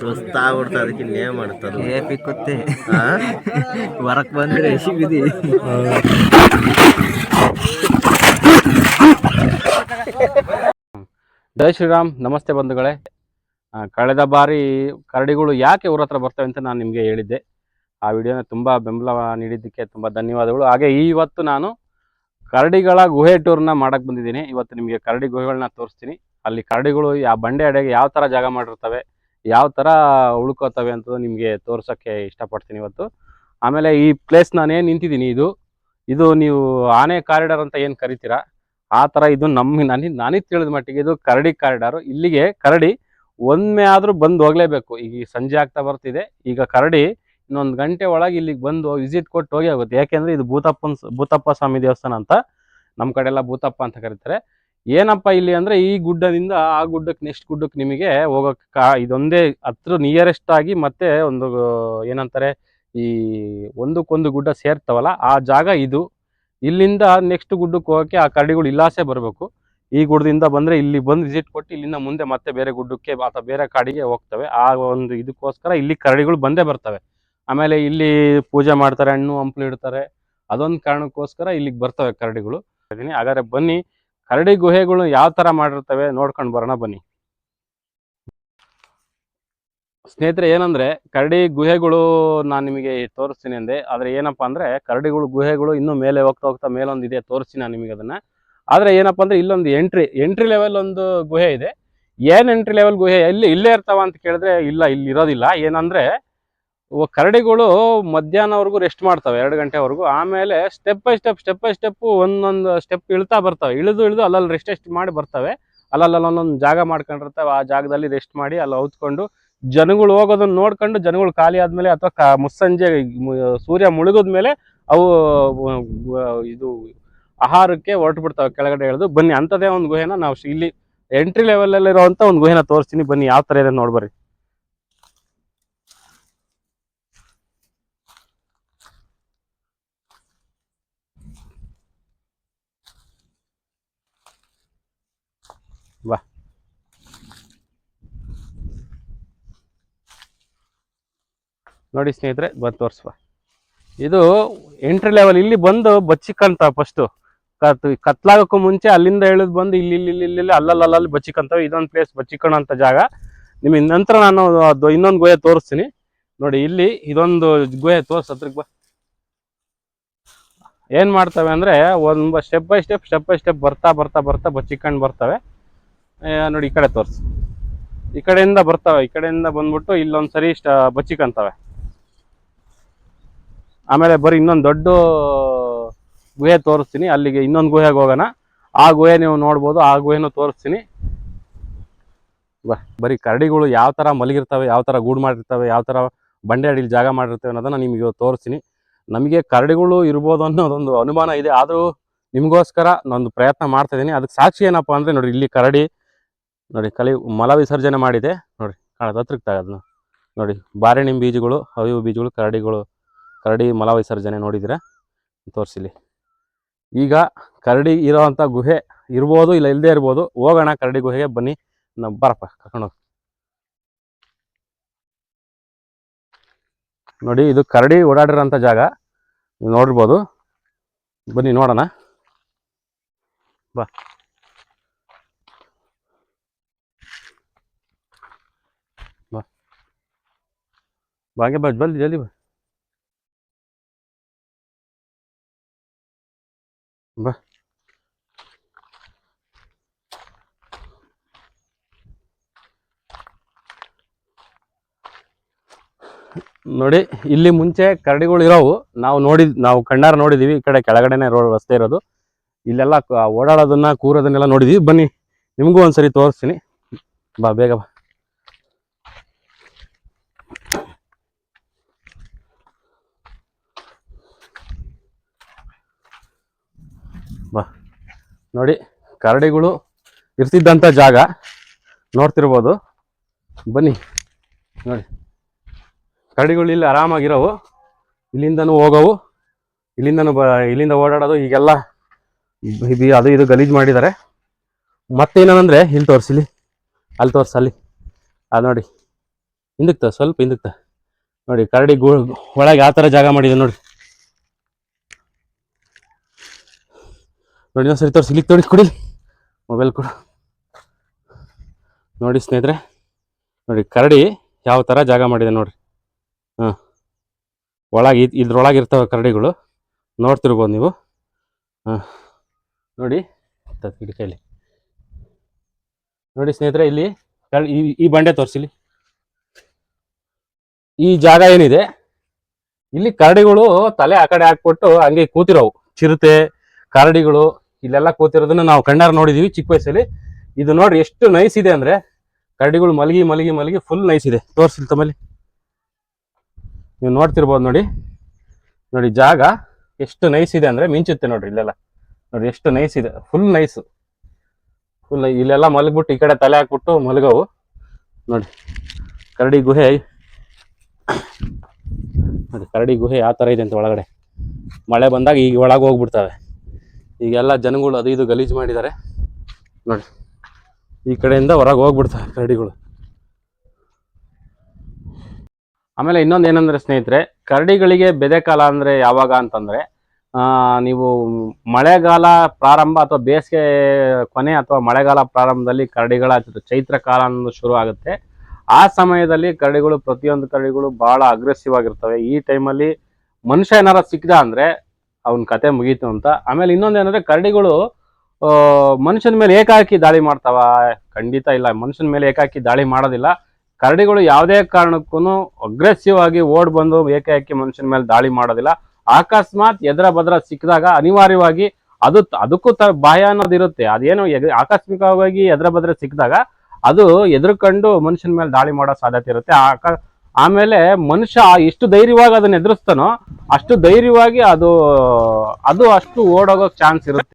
ಸುಸ್ತಾಗ್ಬಿಡ್ತ ಅದಕ್ಕೆ ಇನ್ನೇನ್ ಮಾಡ್ತಾರೆ ಏ ಪಿಕ್ಕುತ್ತೆ. ಹೊರಕ್ ಬಂದ್ರೆ ಸಿಗದಿ. ಜೈ ಶ್ರೀರಾಮ್ ನಮಸ್ತೆ ಬಂಧುಗಳೇ. ಕಳೆದ ಬಾರಿ ಕರಡಿಗಳು ಯಾಕೆ ಊರ ಹತ್ರ ಬರ್ತವೆ ಅಂತ ನಾನು ನಿಮಗೆ ಹೇಳಿದ್ದೆ. ಆ ವಿಡಿಯೋನ ತುಂಬಾ ಬೆಂಬಲ ನೀಡಿದ್ದಕ್ಕೆ ತುಂಬಾ ಧನ್ಯವಾದಗಳು. ಹಾಗೆ ಇವತ್ತು ನಾನು ಕರಡಿಗಳ ಗುಹೆ ಟೂರ್ನ ಮಾಡಕ್ಕೆ ಬಂದಿದ್ದೀನಿ. ಇವತ್ತು ನಿಮಗೆ ಕರಡಿ ಗುಹೆಗಳನ್ನ ತೋರಿಸ್ತೀನಿ. ಅಲ್ಲಿ ಕರಡಿಗಳು ಯಾವ ಬಂಡೆ ಅಡೆಗೆ ಯಾವ ಥರ ಜಾಗ ಮಾಡಿರ್ತವೆ, ಯಾವ ಥರ ಉಳ್ಕೋತವೆ ಅಂತ ನಿಮಗೆ ತೋರ್ಸೋಕ್ಕೆ ಇಷ್ಟಪಡ್ತೀನಿ ಇವತ್ತು. ಆಮೇಲೆ ಈ ಪ್ಲೇಸ್ ನಾನೇನು ನಿಂತಿದ್ದೀನಿ ಇದು ಇದು ನೀವು ಆನೆ ಕಾರಿಡಾರ್ ಅಂತ ಏನು ಕರಿತೀರಾ, ಆ ಥರ ಇದು ನಮ್ಮ ನನಗೆ ನನಗೆ ತಿಳಿದ ಮಟ್ಟಿಗೆ ಇದು ಕರಡಿ ಕಾರಿಡಾರು. ಇಲ್ಲಿಗೆ ಕರಡಿ ಒಮ್ಮೆ ಆದರೂ ಬಂದು ಹೋಗಲೇಬೇಕು. ಈಗ ಸಂಜೆ ಆಗ್ತಾ ಬರ್ತಿದೆ. ಈಗ ಕರಡಿ ಇನ್ನೊಂದು ಗಂಟೆ ಒಳಗೆ ಇಲ್ಲಿಗೆ ಬಂದು ವಿಸಿಟ್ ಕೊಟ್ಟು ಹೋಗಿ ಆಗುತ್ತೆ. ಯಾಕೆಂದ್ರೆ ಇದು ಭೂತಪ್ಪನ ಭೂತಪ್ಪ ಸ್ವಾಮಿ ದೇವಸ್ಥಾನ ಅಂತ ನಮ್ಮ ಕಡೆ ಎಲ್ಲ ಭೂತಪ್ಪ ಅಂತ ಕರೀತಾರೆ. ಏನಪ್ಪ ಇಲ್ಲಿ ಅಂದ್ರೆ ಈ ಗುಡ್ಡದಿಂದ ಆ ಗುಡ್ಡಕ್ಕೆ ನೆಕ್ಸ್ಟ್ ಗುಡ್ಡಕ್ಕೆ ನಿಮಗೆ ಹೋಗೋಕೆ ಕಾ, ಇದೊಂದೇ ಹತ್ರ ನಿಯರೆಸ್ಟ್ ಆಗಿ ಮತ್ತೆ ಒಂದು, ಏನಂತಾರೆ, ಈ ಒಂದಕ್ಕೊಂದು ಗುಡ್ಡ ಸೇರ್ತಾವಲ್ಲ, ಆ ಜಾಗ ಇದು. ಇಲ್ಲಿಂದ ನೆಕ್ಸ್ಟ್ ಗುಡ್ಡಕ್ಕೆ ಹೋಗೋಕ್ಕೆ ಆ ಕರಡಿಗಳು ಇಲ್ಲಾಸೆ ಬರಬೇಕು. ಈ ಗುಡ್ಡದಿಂದ ಬಂದ್ರೆ ಇಲ್ಲಿ ಬಂದು ವಿಸಿಟ್ ಕೊಟ್ಟು ಇಲ್ಲಿಂದ ಮುಂದೆ ಮತ್ತೆ ಬೇರೆ ಗುಡ್ಡಕ್ಕೆ ಅಥವಾ ಬೇರೆ ಕಾಡಿಗೆ ಹೋಗ್ತವೆ. ಆ ಒಂದು ಇದಕ್ಕೋಸ್ಕರ ಇಲ್ಲಿ ಕರಡಿಗಳು ಬಂದೇ ಬರ್ತವೆ. ಆಮೇಲೆ ಇಲ್ಲಿ ಪೂಜೆ ಮಾಡ್ತಾರೆ, ಹಣ್ಣು ಹಂಪಲು ಇಡ್ತಾರೆ. ಅದೊಂದು ಕಾರಣಕ್ಕೋಸ್ಕರ ಇಲ್ಲಿಗೆ ಬರ್ತವೆ ಕರಡಿಗಳು. ಹಾಗಾದ್ರೆ ಬನ್ನಿ. ಕರಡಿ ಗುಹೆಗಳು ಯಾವ ತರ ಮಾಡಿರ್ತವೆ ನೋಡ್ಕೊಂಡು ಬರೋಣ ಬನ್ನಿ. ಸ್ನೇಹಿತರೆ, ಏನಂದ್ರೆ ಕರಡಿ ಗುಹೆಗಳು ನಾನು ನಿಮಗೆ ತೋರಿಸ್ತೀನಿ ಅಂದೆ. ಆದರೆ ಏನಪ್ಪಾ ಅಂದ್ರೆ ಕರಡಿಗಳು, ಗುಹೆಗಳು ಇನ್ನೂ ಮೇಲೆ ಹೋಗ್ತಾ ಹೋಗ್ತಾ ಮೇಲೊಂದು ಇದೆ ತೋರಿಸ್ತೀನಿ ನಾನು ನಿಮಗೆ ಅದನ್ನ. ಆದರೆ ಏನಪ್ಪಾ ಅಂದ್ರೆ ಇಲ್ಲೊಂದು ಎಂಟ್ರಿ ಎಂಟ್ರಿ ಲೆವೆಲ್ ಒಂದು ಗುಹೆ ಇದೆ. ಏನು ಎಂಟ್ರಿ ಲೆವೆಲ್ ಗುಹೆ? ಎಲ್ಲಿ, ಇಲ್ಲೇ ಇರ್ತಾವ ಅಂತ ಕೇಳಿದ್ರೆ ಇಲ್ಲ, ಇಲ್ಲಿ ಇರೋದಿಲ್ಲ. ಏನಂದ್ರೆ ಕರಡಿಗಳು ಮಧ್ಯಾಹ್ನವರೆಗೂ ರೆಸ್ಟ್ ಮಾಡ್ತವೆ, ಎರಡು ಗಂಟೆವರೆಗೂ. ಆಮೇಲೆ step by step step by step ಒಂದೊಂದು ಸ್ಟೆಪ್ ಇಳ್ತಾ ಬರ್ತವೆ. ಇಳಿದು ಇಳಿದು ಅಲ್ಲಲ್ಲಿ ರೆಸ್ಟ್ ರೆಸ್ಟ್ ಮಾಡಿ ಬರ್ತವೆ. ಅಲ್ಲಲ್ಲಿ ಒಂದೊಂದು ಜಾಗ ಮಾಡ್ಕೊಂಡಿರ್ತವೆ. ಆ ಜಾಗದಲ್ಲಿ ರೆಸ್ಟ್ ಮಾಡಿ ಅಲ್ಲಿ ಔತ್ಕೊಂಡು ಜನಗಳು ಹೋಗೋದನ್ನು ನೋಡ್ಕೊಂಡು ಜನಗಳು ಖಾಲಿ ಆದಮೇಲೆ ಅಥವಾ ಕ ಮುಸ್ಸಂಜೆ ಸೂರ್ಯ ಮುಳುಗಿದ್ಮೇಲೆ ಅವು ಇದು ಆಹಾರಕ್ಕೆ ಹೊರಟು ಬಿಡ್ತಾವೆ ಕೆಳಗಡೆ ಇಳಿದು ಬನ್ನಿ ಅಂಥದ್ದೇ ಒಂದು ಗುಹೆನ ನಾವು ಇಲ್ಲಿ ಎಂಟ್ರಿ ಲೆವೆಲಲ್ಲಿರುವಂಥ ಒಂದು ಗುಹೆನ ತೋರಿಸ್ತೀನಿ. ಬನ್ನಿ, ಯಾವ ಥರ ಇದೆ ನೋಡ್ಬರ್ರಿ ಬಾ. ನೋಡಿ ಸ್ನೇಹಿತರೆ, ಬಂದು ತೋರಿಸುವ ಇದು ಎಂಟ್ರಿ ಲೆವೆಲ್ ಇಲ್ಲಿ ಬಂದು ಬಚ್ಚಿಕಂತ ಫಸ್ಟು ಕತ್, ಕತ್ಲಾಗಕ್ಕೂ ಮುಂಚೆ ಅಲ್ಲಿಂದ ಹೇಳಿದ್ ಬಂದು ಇಲ್ಲಿ ಇಲ್ಲಿ ಇಲ್ಲಿ ಅಲ್ಲಲ್ಲಿ ಅಲ್ಲಲ್ಲಿ ಬಚ್ಚಿಕಂತವೆ. ಇದೊಂದು ಪ್ಲೇಸ್ ಬಚ್ಚಿಕೊಳ್ಳೋಂಥ ಜಾಗ. ನಿಮಗೆ ನಂತರ ನಾನು ಅದು ಇನ್ನೊಂದು ಗುಹೆ ತೋರಿಸ್ತೀನಿ. ನೋಡಿ, ಇಲ್ಲಿ ಇದೊಂದು ಗುಹೆ ತೋರಿಸ್ ಹತ್ರಕ್ಕೆ ಬಾ. ಏನು ಮಾಡ್ತವೆ ಅಂದರೆ ಒಂದು step by step step by step ಬರ್ತಾ ಬರ್ತಾ ಬರ್ತಾ ಬಚ್ಚಿಕ್ಕಂಡ್ ಬರ್ತವೆ. ನೋಡಿ, ಈ ಕಡೆ ತೋರಿಸು. ಈ ಕಡೆಯಿಂದ ಬರ್ತವೆ, ಈ ಕಡೆಯಿಂದ ಬಂದ್ಬಿಟ್ಟು ಇಲ್ಲೊಂದು ಸರಿ ಸ್ಟ ಬಚ್ಚಿಕಂತವೆ. ಆಮೇಲೆ ಬರೀ ಇನ್ನೊಂದು ದೊಡ್ಡ ಗುಹೆ ತೋರಿಸ್ತೀನಿ, ಅಲ್ಲಿಗೆ ಇನ್ನೊಂದು ಗುಹೆಗೆ ಹೋಗೋಣ. ಆ ಗುಹೆ ನೀವು ನೋಡ್ಬೋದು, ಆ ಗುಹೆನೂ ತೋರಿಸ್ತೀನಿ. ಬರೀ ಕರಡಿಗಳು ಯಾವ ಥರ ಮಲಗಿರ್ತವೆ, ಯಾವ ಥರ ಗೂಡು ಮಾಡಿರ್ತವೆ, ಯಾವ ಥರ ಬಂಡೆ ಅಡಿಲಿ ಜಾಗ ಮಾಡಿರ್ತವೆ ಅನ್ನೋದನ್ನ ನಿಮಗೆ ತೋರಿಸ್ತೀನಿ. ನಮಗೆ ಕರಡಿಗಳು ಇರ್ಬೋದು ಅನ್ನೋದೊಂದು ಅನುಮಾನ ಇದೆ, ಆದರೂ ನಿಮಗೋಸ್ಕರ ನಾನೊಂದು ಪ್ರಯತ್ನ ಮಾಡ್ತಾ ಇದ್ದೀನಿ. ಅದಕ್ಕೆ ಸಾಕ್ಷಿ ಏನಪ್ಪ ಅಂದರೆ, ನೋಡಿ, ಇಲ್ಲಿ ಕರಡಿ ನೋಡಿ ಕಲಿ ಮಲ ವಿಸರ್ಜನೆ ಮಾಡಿದೆ. ನೋಡಿ ಕಾಣದ ಹತ್ರಕ್ಕೆ ತಗೋದ್ನ ನೋಡಿ ಬಾರೆಹಣ್ಣಿನ ಬೀಜಗಳು ಅವಿವು ಬೀಜಗಳು, ಕರಡಿಗಳು, ಕರಡಿ ಮಲ ವಿಸರ್ಜನೆ ನೋಡಿದ್ರೆ? ತೋರಿಸಿಲಿ. ಈಗ ಕರಡಿ ಇರೋವಂಥ ಗುಹೆ ಇರ್ಬೋದು ಇಲ್ಲ ಇಲ್ಲದೆ ಇರ್ಬೋದು, ಹೋಗೋಣ ಕರಡಿ ಗುಹೆಗೆ ಬನ್ನಿ. ನಾವು ಬರಪ್ಪ, ಕರ್ಕೊಂಡು ನೋಡಿ ಇದು ಕರಡಿ ಓಡಾಡಿರೋಂಥ ಜಾಗ. ನೋಡಿರ್ಬೋದು. ಬನ್ನಿ ನೋಡೋಣ. ಬಾ. ಜಲ್ದಿ ಜಲ್ದಿ ಬಾ. ಬಾ. ನೋಡಿ, ಇಲ್ಲಿ ಮುಂಚೆ ಕರಡಿಗಳು ಇರೋವು. ನಾವು ನೋಡಿದ್, ನಾವು ಕಣ್ಣಾರ ನೋಡಿದೀವಿ. ಈ ಕಡೆ ಕೆಳಗಡೆನೆ ರೋಡ್ ರಸ್ತೆ ಇರೋದು. ಇಲ್ಲೆಲ್ಲ ಓಡಾಡೋದನ್ನ, ಕೂರೋದನ್ನೆಲ್ಲ ನೋಡಿದೀವಿ. ಬನ್ನಿ, ನಿಮಗೂ ಒಂದ್ಸರಿ ತೋರಿಸ್ತೀನಿ. ಬಾ, ಬೇಗ ಬಾ. ಬಾ. ನೋಡಿ, ಕರಡಿಗಳು ಇರ್ತಿದ್ದಂಥ ಜಾಗ ನೋಡ್ತಿರ್ಬೋದು. ಬನ್ನಿ, ನೋಡಿ. ಕರಡಿಗಳು ಇಲ್ಲಿ ಆರಾಮಾಗಿರೋವು. ಇಲ್ಲಿಂದನೂ ಹೋಗೋವು. ಇಲ್ಲಿಂದನೂ ಬ, ಇಲ್ಲಿಂದ ಓಡಾಡೋದು ಈಗೆಲ್ಲ ಇದು, ಅದು, ಇದು ಗಲೀಜು ಮಾಡಿದ್ದಾರೆ. ಮತ್ತೇನಂದರೆ ಇಲ್ಲಿ ತೋರಿಸಿಲಿ ಅಲ್ಲಿ ತೋರ್ಸಿ, ಅಲ್ಲಿ. ಅದು ನೋಡಿ. ಹಿಂದಕ್ತ ಸ್ವಲ್ಪ ಹಿಂದಕ್ತ ನೋಡಿ, ಕರಡಿ ಗು, ಒಳಗೆ ಆ ಥರ ಜಾಗ ಮಾಡಿದೆ, ನೋಡಿ. ನೋಡಿ ಒಂದ್ಸರಿ ತೋರಿಸಿ, ಇಲ್ಲಿಗೆ ಕೊಡಿ ಮೊಬೈಲ್ ಕೊಡು. ನೋಡಿ ಸ್ನೇಹಿತರೆ, ನೋಡಿ ಕರಡಿ ಯಾವ ಥರ ಜಾಗ ಮಾಡಿದೆ ನೋಡ್ರಿ. ಹಾಂ. ಒಳಗೆ ಇದ್ರೊಳಗೆ ಇರ್ತವೆ ಕರಡಿಗಳು. ನೋಡ್ತಿರ್ಬೋದು ನೀವು. ಹಾಂ. ನೋಡಿ ತ- ಕೈಲಿ. ನೋಡಿ ಸ್ನೇಹಿತರೆ, ಇಲ್ಲಿ ಈ ಬಂಡೆ ತೋರಿಸಿಲಿ ಈ ಜಾಗ ಏನಿದೆ? ಇಲ್ಲಿ ಕರಡಿಗಳು ತಲೆ ಆ ಕಡೆ ಹಾಕ್ಬಿಟ್ಟು ಹಂಗೆ ಕೂತಿರೋವು. ಚಿರತೆ, ಕರಡಿಗಳು ಇಲ್ಲೆಲ್ಲ ಕೂತಿರೋದನ್ನ ನಾವು ಕಣ್ಣಾರ ನೋಡಿದೀವಿ ಚಿಕ್ಕ ವಯಸ್ಸಲ್ಲಿ. ಇದು ನೋಡ್ರಿ ಎಷ್ಟು ನೈಸ್ ಇದೆ ಅಂದ್ರೆ ಕರಡಿಗಳು ಮಲಗಿ ಮಲಗಿ ಮಲಗಿ ಫುಲ್ ನೈಸ್ ಇದೆ. ತೋರಿಸಿಲ್ ತಮ್ಮಲ್ಲಿ. ನೀವು ನೋಡ್ತಿರ್ಬೋದು ನೋಡಿ. ನೋಡಿ ಜಾಗ ಎಷ್ಟು ನೈಸ್ ಇದೆ ಅಂದ್ರೆ ಮಿಂಚುತ್ತೆ ನೋಡ್ರಿ ಇಲ್ಲೆಲ್ಲ. ನೋಡಿ ಎಷ್ಟು ನೈಸ್ ಇದೆ. ಫುಲ್ ನೈಸ್ ಫುಲ್ ಇಲ್ಲೆಲ್ಲ ಮಲಗ್ಬಿಟ್ಟು ಈ ಕಡೆ ತಲೆ ಹಾಕ್ಬಿಟ್ಟು ಮಲಗವು. ನೋಡಿ ಕರಡಿ ಗುಹೆ. ನೋಡಿ ಕರಡಿ ಗುಹೆ ಯಾವ ಥರ ಇದೆ ಅಂತ ಒಳಗಡೆ. ಮಳೆ ಬಂದಾಗ ಈಗ ಒಳಗೆ ಹೋಗ್ಬಿಡ್ತವೆ. ಈಗೆಲ್ಲ ಜನಗಳು ಅದು ಇದು ಗಲೀಜು ಮಾಡಿದ್ದಾರೆ. ನೋಡಿ, ಈ ಕಡೆಯಿಂದ ಹೊರಗೆ ಹೋಗ್ಬಿಡ್ತಾರೆ ಕರಡಿಗಳು. ಆಮೇಲೆ ಇನ್ನೊಂದು ಏನಂದರೆ ಸ್ನೇಹಿತರೆ, ಕರಡಿಗಳಿಗೆ ಬೆದೆ ಕಾಲ ಅಂದ್ರೆ ಯಾವಾಗ ಅಂತಂದರೆ ನೀವು ಮಳೆಗಾಲ ಪ್ರಾರಂಭ ಅಥವಾ ಬೇಸಿಗೆ ಕೊನೆ ಅಥವಾ ಮಳೆಗಾಲ ಪ್ರಾರಂಭದಲ್ಲಿ ಕರಡಿಗಳ ಚೈತ್ರ ಕಾಲ ಅನ್ನೋದು ಶುರು ಆಗುತ್ತೆ. ಆ ಸಮಯದಲ್ಲಿ ಕರಡಿಗಳು, ಪ್ರತಿಯೊಂದು ಕರಡಿಗಳು ಬಹಳ ಅಗ್ರೆಸಿವ್ ಆಗಿರ್ತವೆ. ಈ ಟೈಮಲ್ಲಿ ಮನುಷ್ಯ ಏನಾರ ಸಿಕ್ಕಿದ ಅಂದ್ರೆ ಅವನ ಕತೆ ಮುಗೀತು ಅಂತ. ಆಮೇಲೆ ಇನ್ನೊಂದೇನಂದ್ರೆ ಕರಡಿಗಳು ಮನುಷ್ಯನ ಮೇಲೆ ಏಕಾಕಿ ದಾಳಿ ಮಾಡ್ತಾವ. ಖಂಡಿತ ಇಲ್ಲ, ಮನುಷ್ಯನ ಮೇಲೆ ಏಕಾಕಿ ದಾಳಿ ಮಾಡೋದಿಲ್ಲ. ಕರಡಿಗಳು ಯಾವುದೇ ಕಾರಣಕ್ಕೂ ಅಗ್ರೆಸಿವ್ ಆಗಿ ಓಡ್ ಬಂದು ಏಕಾಕಿ ಮನುಷ್ಯನ ಮೇಲೆ ದಾಳಿ ಮಾಡೋದಿಲ್ಲ. ಅಕಸ್ಮಾತ್ ಎದ್ರ ಬದ್ರ ಸಿಕ್ಕಿದಾಗ ಅನಿವಾರ್ಯವಾಗಿ ಅದು ಅದಕ್ಕೂ ತ ಭಯ ಅನ್ನೋದು ಇರುತ್ತೆ. ಅದೇನು ಆಕಸ್ಮಿಕವಾಗಿ ಎದ್ರ ಬದ್ರ ಸಿಕ್ಕಿದಾಗ ಅದು ಎದುರುಕೊಂಡು ಮನುಷ್ಯನ ಮೇಲೆ ದಾಳಿ ಮಾಡೋ ಸಾಧ್ಯತೆ ಇರುತ್ತೆ. ಆಮೇಲೆ ಮನುಷ್ಯ ಎಷ್ಟು ಧೈರ್ಯವಾಗಿ ಅದನ್ನ ಎದುರಿಸ್ತಾನೋ ಅಷ್ಟು ಧೈರ್ಯವಾಗಿ ಅದು ಅದು ಅಷ್ಟು ಓಡೋಗೋಕ್ ಚಾನ್ಸ್ ಇರುತ್ತೆ.